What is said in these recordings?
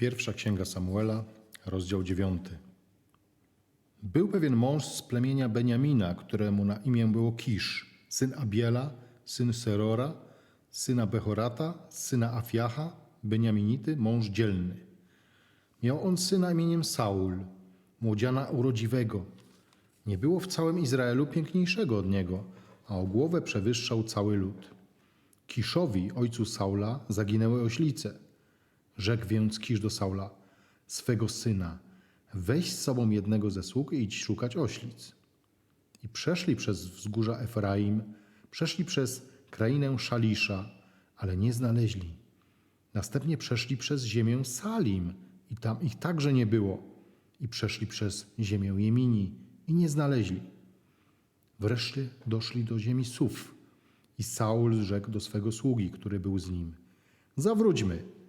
Pierwsza księga Samuela, rozdział 9. Był pewien mąż z plemienia Beniamina, któremu na imię było Kisz, syn Abiela, syn Serora, syna Behorata, syna Afiacha, Beniaminity, mąż dzielny. Miał on syna imieniem Saul, młodziana urodziwego. Nie było w całym Izraelu piękniejszego od niego, a o głowę przewyższał cały lud. Kiszowi, ojcu Saula, zaginęły oślice. Rzekł więc Kisz do Saula, swego syna, weź z sobą jednego ze sług i idź szukać oślic. I przeszli przez wzgórza Efraim, przeszli przez krainę Szalisza, ale nie znaleźli. Następnie przeszli przez ziemię Salim i tam ich także nie było. I przeszli przez ziemię Jemini i nie znaleźli. Wreszcie doszli do ziemi Suf i Saul rzekł do swego sługi, który był z nim. Zawróćmy,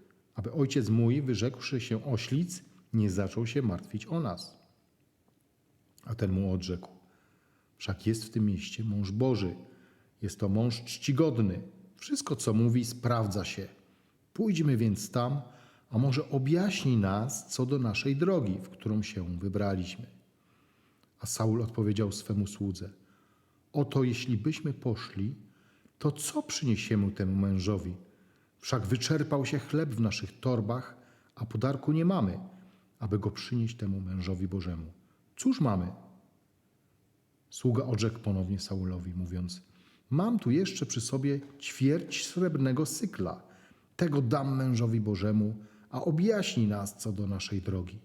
aby ojciec mój, wyrzekłszy się oślic, nie zaczął się martwić o nas. A ten mu odrzekł. Wszak jest w tym mieście mąż Boży. Jest to mąż czcigodny. Wszystko, co mówi, sprawdza się. Pójdźmy więc tam, a może objaśni nas co do naszej drogi, w którą się wybraliśmy. A Saul odpowiedział swemu słudze: Oto jeśli byśmy poszli, to co przyniesiemy temu mężowi? Wszak wyczerpał się chleb w naszych torbach, a podarku nie mamy, aby go przynieść temu mężowi Bożemu. Cóż mamy? Sługa odrzekł ponownie Saulowi, mówiąc: Mam tu jeszcze przy sobie ćwierć srebrnego sykla. Tego dam mężowi Bożemu, a objaśni nas co do naszej drogi.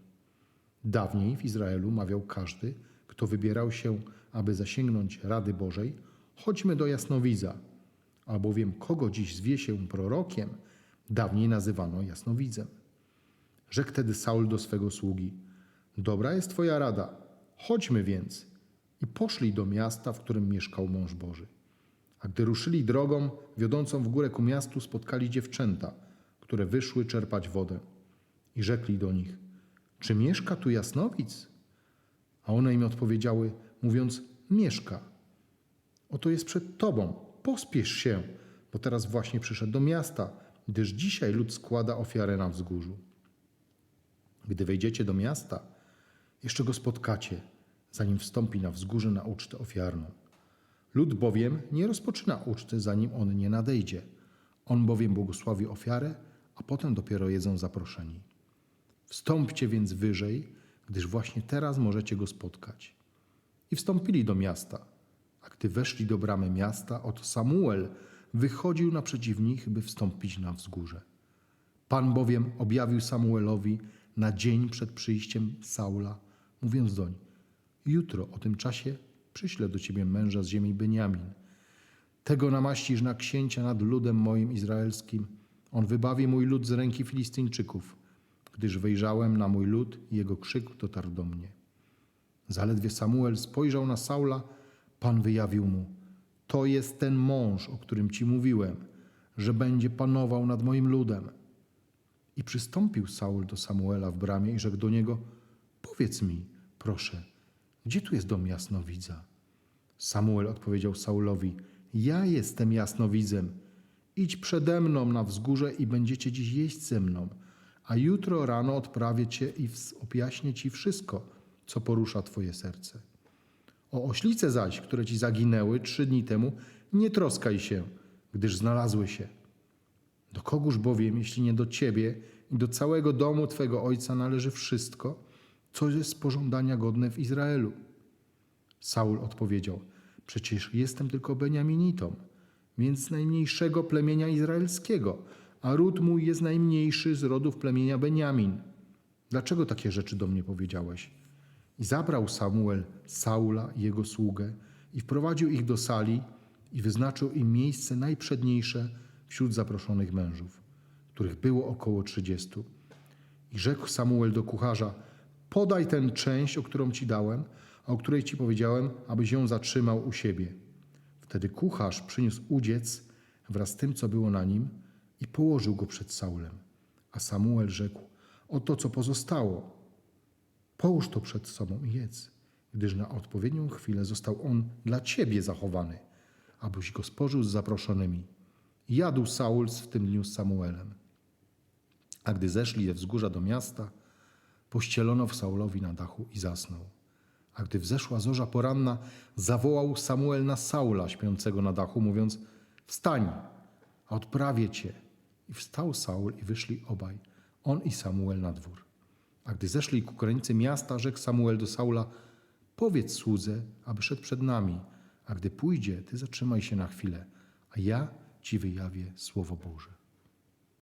Dawniej w Izraelu mawiał każdy, kto wybierał się, aby zasięgnąć rady Bożej, chodźmy do jasnowidza, albowiem kogo dziś zwie się prorokiem, dawniej nazywano jasnowidzem. Rzekł tedy Saul do swego sługi: Dobra jest twoja rada, chodźmy więc. I poszli do miasta, w którym mieszkał mąż Boży. A gdy ruszyli drogą wiodącą w górę ku miastu, spotkali dziewczęta, które wyszły czerpać wodę. I rzekli do nich: Czy mieszka tu jasnowic? A one im odpowiedziały, mówiąc: Mieszka. Oto jest przed tobą, pospiesz się, bo teraz właśnie przyszedł do miasta, gdyż dzisiaj lud składa ofiarę na wzgórzu. Gdy wejdziecie do miasta, jeszcze go spotkacie, zanim wstąpi na wzgórze na ucztę ofiarną. Lud bowiem nie rozpoczyna uczty, zanim on nie nadejdzie. On bowiem błogosławi ofiarę, a potem dopiero jedzą zaproszeni. Wstąpcie więc wyżej, gdyż właśnie teraz możecie go spotkać. I wstąpili do miasta. A gdy weszli do bramy miasta, oto Samuel wychodził naprzeciw nich, by wstąpić na wzgórze. Pan bowiem objawił Samuelowi na dzień przed przyjściem Saula, mówiąc doń: Jutro o tym czasie przyślę do ciebie męża z ziemi Beniamin. Tego namaścisz na księcia nad ludem moim izraelskim. On wybawi mój lud z ręki Filistyńczyków, gdyż wejrzałem na mój lud i jego krzyk dotarł do mnie. Zaledwie Samuel spojrzał na Saula, Pan wyjawił mu: To jest ten mąż, o którym ci mówiłem, że będzie panował nad moim ludem. I przystąpił Saul do Samuela w bramie i rzekł do niego: Powiedz mi, proszę, gdzie tu jest dom jasnowidza? Samuel odpowiedział Saulowi: Ja jestem jasnowidzem. Idź przede mną na wzgórze i będziecie dziś jeść ze mną, a jutro rano odprawię cię i objaśnię ci wszystko, co porusza twoje serce. O oślice zaś, które ci zaginęły trzy dni temu, nie troskaj się, gdyż znalazły się. Do kogóż bowiem, jeśli nie do ciebie i do całego domu twego ojca należy wszystko, co jest pożądania godne w Izraelu? Saul odpowiedział: Przecież jestem tylko Beniaminitą, więc najmniejszego plemienia izraelskiego, a ród mój jest najmniejszy z rodów plemienia Beniamin. Dlaczego takie rzeczy do mnie powiedziałeś? I zabrał Samuel Saula i jego sługę i wprowadził ich do sali i wyznaczył im miejsce najprzedniejsze wśród zaproszonych mężów, których było około trzydziestu. I rzekł Samuel do kucharza: Podaj tę część, o którą ci dałem, a o której ci powiedziałem, abyś ją zatrzymał u siebie. Wtedy kucharz przyniósł udziec wraz z tym, co było na nim, i położył go przed Saulem. A Samuel rzekł: Oto co pozostało. Połóż to przed sobą i jedz, gdyż na odpowiednią chwilę został on dla ciebie zachowany, abyś go spożył z zaproszonymi. Jadł Saul w tym dniu z Samuelem. A gdy zeszli ze wzgórza do miasta, pościelono w Saulowi na dachu i zasnął. A gdy wzeszła zorza poranna, zawołał Samuel na Saula śpiącego na dachu, mówiąc: Wstań, a odprawię cię. I wstał Saul i wyszli obaj, on i Samuel na dwór. A gdy zeszli ku granicy miasta, rzekł Samuel do Saula: Powiedz słudze, aby szedł przed nami, a gdy pójdzie, ty zatrzymaj się na chwilę, a ja ci wyjawię słowo Boże.